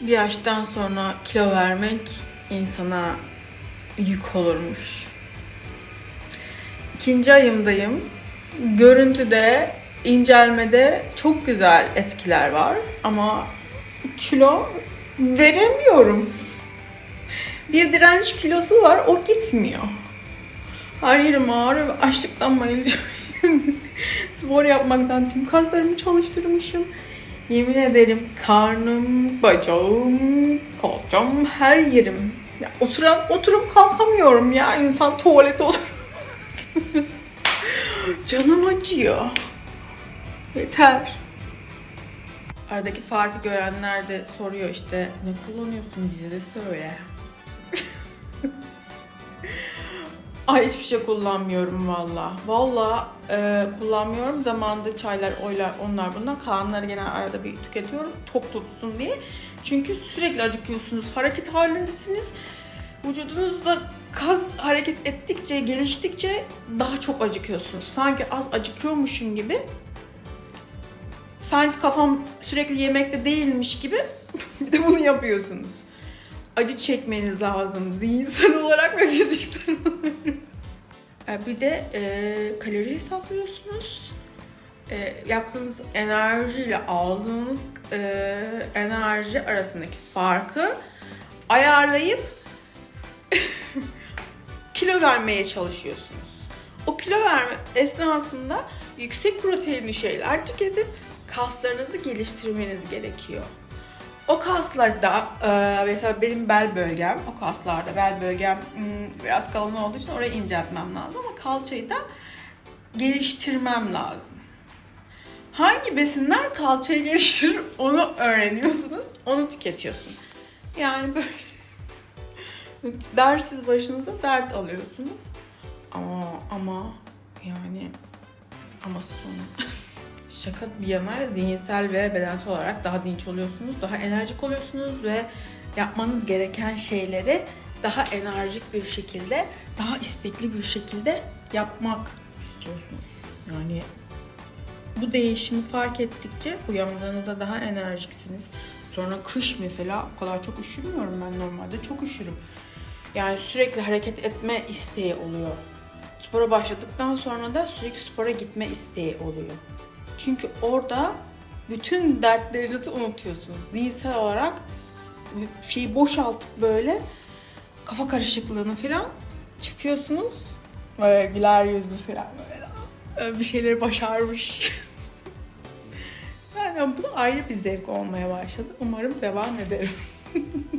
Bir yaştan sonra kilo vermek insana yük olurmuş. İkinci ayımdayım. Görüntüde, incelmede çok güzel etkiler var ama kilo veremiyorum. Bir direnç kilosu var, o gitmiyor. Her yerim ağrıyor ve açlıktan bayılacağım. Spor yapmaktan tüm kaslarımı çalıştırmışım. Yemin ederim karnım, bacağım, kalçam, her yerim. Ya oturam, oturup kalkamıyorum ya insan tuvalete otur. Canım acıyor. Yeter. Aradaki farkı görenler de soruyor işte ne kullanıyorsun bize de söyle. Ay hiçbir şey kullanmıyorum valla. Valla e, kullanmıyorum. Zamanında çaylar, oylar, onlar bunlar. Kalanları gene arada bir tüketiyorum. Tok tutsun diye. Çünkü sürekli acıkıyorsunuz. Hareket halindesiniz. Vücudunuzda kas hareket ettikçe, geliştikçe daha çok acıkıyorsunuz. Sanki az acıkıyormuşum gibi. Sanki kafam sürekli yemekte değilmiş gibi bir de bunu yapıyorsunuz. Acı çekmeniz lazım zihinsel olarak ve fiziksel Bir de e, kalori hesaplıyorsunuz. E, yaptığınız enerjiyle aldığınız e, enerji arasındaki farkı ayarlayıp kilo vermeye çalışıyorsunuz. O kilo verme esnasında yüksek proteinli şeyler tüketip kaslarınızı geliştirmeniz gerekiyor. O kaslarda e, mesela benim bel bölgem, o kaslarda bel bölgem hmm, biraz kalın olduğu için orayı inceltmem lazım ama kalçayı da geliştirmem lazım. Hangi besinler kalçayı geliştirir onu öğreniyorsunuz, onu tüketiyorsun. Yani böyle dersiz başınıza dert alıyorsunuz. Ama ama yani ama sonu. Şaka bir yana zihinsel ve bedensel olarak daha dinç oluyorsunuz, daha enerjik oluyorsunuz ve yapmanız gereken şeyleri daha enerjik bir şekilde, daha istekli bir şekilde yapmak istiyorsunuz. Yani bu değişimi fark ettikçe uyandığınızda daha enerjiksiniz. Sonra kış mesela o kadar çok üşümüyorum ben normalde çok üşürüm. Yani sürekli hareket etme isteği oluyor. Spora başladıktan sonra da sürekli spora gitme isteği oluyor. Çünkü orada bütün dertlerinizi unutuyorsunuz. Zihinsel olarak şeyi boşaltıp böyle kafa karışıklığını falan çıkıyorsunuz. Böyle güler yüzlü falan böyle Ee, bir şeyleri başarmış. yani bu ayrı bir zevk olmaya başladı. Umarım devam ederim.